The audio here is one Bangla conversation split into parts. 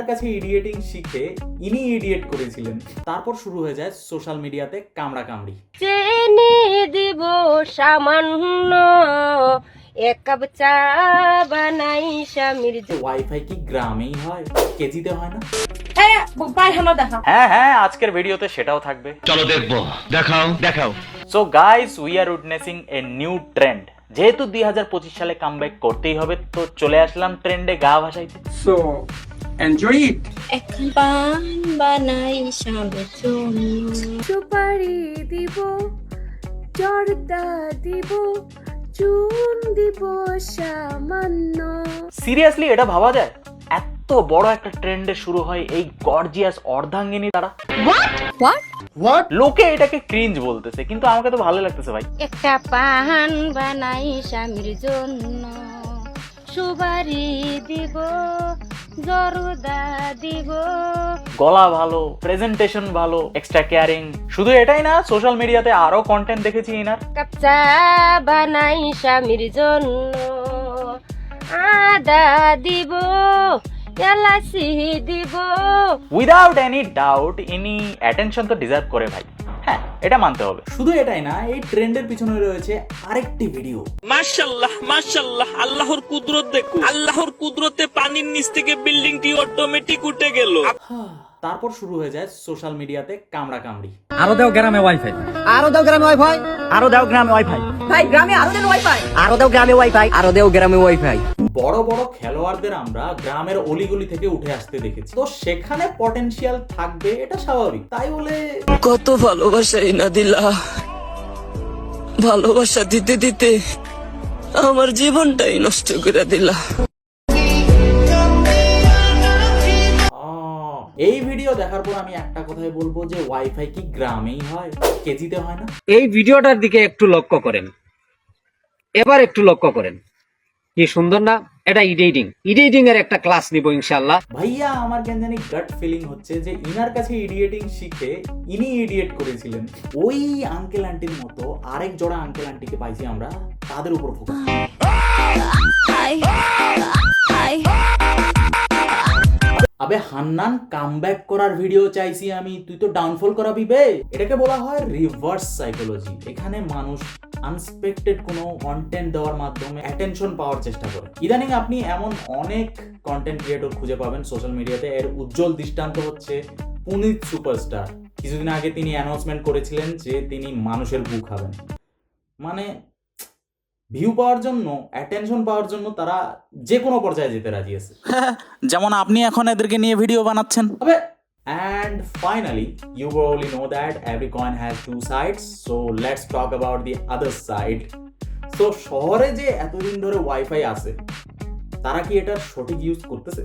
ইনার কাছে ইডিয়েটিং শিখে ইনি ইডিয়েট করেছিলেন। তারপর শুরু হয়ে যায় সোশ্যাল মিডিয়াতে কামড়া কামড়ি চেনে দিব সামান্য এক কাপ চা বানাই স্বামীর ওয়াইফাই কি গ্রামেই হয়? কেজিতে হয় না? দেখা হ্যাঁ হ্যাঁ আজকের ভিডিওতে সেটাও থাকবে। চলো দেখব। দেখাও দেখাও। So guys we are witnessing a new trend যেহেতু দুই হাজার পঁচিশ সালে কামব্যাক করতেই হবে তো চলে আসলাম ট্রেন্ডে গা ভাসাইতে। So enjoy it. এক পান বানাই স্বামীর জন্য সুপারি দিব জর্দা দিব চুন দিব সামান্য। সিরিয়াসলি এটা ভাবা যায়? এত বড় একটা ট্রেন্ডে শুরু হয় এই গর্জিয়াস অর্ধাঙ্গিনী দ্বারা। লোকে এটাকে ক্রিঞ্জ বলতেছে কিন্তু আমাকে তো ভালো লাগতেছে ভাই। একটা পান বানাই স্বামীর জন্য। সুপারি দিব জরদা দিব। গলা ভালো প্রেজেন্টেশন ভালো এক্সট্রা কেয়ারিং শুধু এটাই না সোশ্যাল মিডিয়াতে আরও কন্টেন্ট দেখেছি ইনার। কাপ চা বানাই স্বামীর জন্য। আদা দিব এলাচি দিব। উইদাউট এনি ডাউট ইনি অ্যাটেনশন তো ডিজার্ভ করে ভাই। হ্যাঁ এটা মানতে হবে। শুধু এটাই না এই ট্রেন্ডের পিছনে রয়েছে আরেকটি ভিডিও মাশাল্লাহ মাশাল্লাহ আল্লাহর কুদরত দেখো আল্লাহর কুদরতে পানির নিচ থেকে বিল্ডিংটি অটোমেটিক উঠে গেল। তারপর শুরু হয়ে যায় সোশ্যাল মিডিয়াতে কামড়া কামড়ি আরও দাও গ্রামে ওয়াইফাই আরও দাও গ্রামে ওয়াইফাই আরও দাও গ্রামে ওয়াইফাই ভাই গ্রামে আরও দেন ওয়াইফাই আরও দাও গ্রামে ওয়াইফাই আরও দাও গ্রামে ওয়াইফাই বড় বড় খেলোয়াড়দের আমরা গ্রামের অলিগলি থেকে উঠে আসতে দেখেছি। তো সেখানে পটেনশিয়াল থাকবে এটা স্বাভাবিক। তাই বলে কত ভালোবাসা না দিলা ভালোবাসা দিতে দিতে আমার জীবনটাই নষ্ট করে দিলা। আহ, এই ভিডিও দেখার পর আমি একটা কথাই বলব যে ওয়াইফাই কি গ্রামেই হয় কেজিতে হয় না? এই ভিডিওটার দিকে একটু লক্ষ্য করেন। এবার একটু লক্ষ্য করেন। কি সুন্দর না? এটা ইডিটিং ইডিটিং এর একটা ক্লাস নিব ইনশাআল্লাহ। ভাইয়া আমার কেন জানি গাট ফিলিং হচ্ছে যে ইনার কাছে ইডিয়েটিং শিখে ইনি ইডিয়েট করেছিলেন। ওই আঙ্কেল আন্টির মতো আরেক জোড়া আঙ্কেল আন্টিকে পাইছি আমরা তাদের উপর ফোকাস আবে হান্নান কামব্যাক করার ভিডিও চাইছি আমি। তুই তো ডাউনফল করাবি বে। এটাকে বলা হয় রিভার্স সাইকোলজি এখানে মানুষ আনএক্সপেক্টেড কোনো কন্টেন্ট দেওয়ার মাধ্যমে অ্যাটেনশন পাওয়ার চেষ্টা করে। ইদানিং আপনি এমন অনেক কন্টেন্ট ক্রিয়েটর খুঁজে পাবেন সোশ্যাল মিডিয়াতে এর উজ্জ্বল দৃষ্টান্ত হচ্ছে পুনিত সুপারস্টার কিছুদিন আগে তিনি অ্যানাউন্সমেন্ট করেছিলেন যে তিনি মানুষের বুক খাবেন। মানে ভিউ পাওয়ার জন্য অ্যাটেনশন পাওয়ার জন্য তারা যে কোনো পর্যায়ে যেতে রাজি আছে। যেমন আপনি এখন এদেরকে নিয়ে ভিডিও বানাচ্ছেন। তবে and finally you probably know that every coin has two sides so let's talk about the other side. So শহরে যে এতদিন ধরে ওয়াইফাই আছে তারা কি এটার সঠিক ইউজ করতেছে?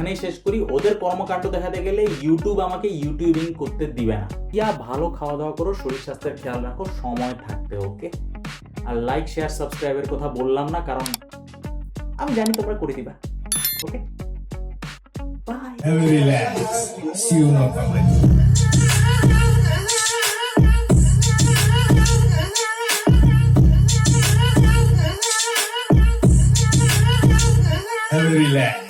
এখানেই শেষ করি। ওদের কর্মকাণ্ড দেখাতে গেলে ইউটিউব আমাকে ইউটিউবিং করতে দিবে না। ইয়া ভালো খাওয়া দাওয়া করো, শরীর স্বাস্থ্যের খেয়াল রাখো, সময় থাকতে ওকে? আর লাইক শেয়ার সাবস্ক্রাইবের কথা বললাম না, কারণ আমি জানি তোমরা করে দিবা, okay? Bye see you relax.